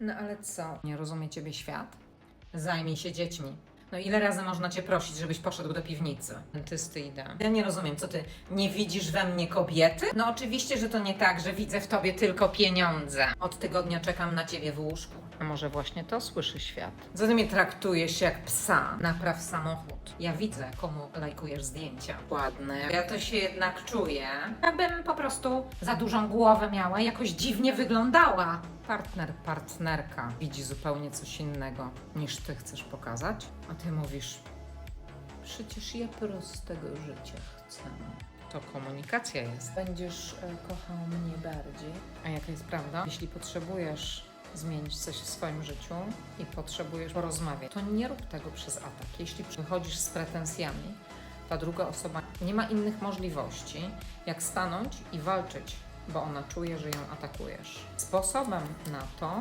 No ale co? Nie rozumie ciebie świat? Zajmij się dziećmi. No ile razy można cię prosić, żebyś poszedł do piwnicy? Dentysty idę. Ja nie rozumiem, co ty, nie widzisz we mnie kobiety? No oczywiście, że to nie tak, że widzę w tobie tylko pieniądze. Od tygodnia czekam na ciebie w łóżku. A może właśnie to słyszy świat? Co ty mnie traktujesz jak psa? Napraw samochód. Ja widzę, komu lajkujesz zdjęcia. Ładne. Ja to się jednak czuję, jakbym po prostu za dużą głowę miała, jakoś dziwnie wyglądała. Partner, partnerka widzi zupełnie coś innego niż ty chcesz pokazać, a ty mówisz, przecież ja prostego życia chcę. To komunikacja jest. Będziesz e, kochał mnie bardziej. A jaka jest prawda? Jeśli potrzebujesz zmienić coś w swoim życiu i potrzebujesz porozmawiać, to nie rób tego przez atak. Jeśli wychodzisz z pretensjami, ta druga osoba nie ma innych możliwości, jak stanąć i walczyć, bo ona czuje, że ją atakujesz. Sposobem na to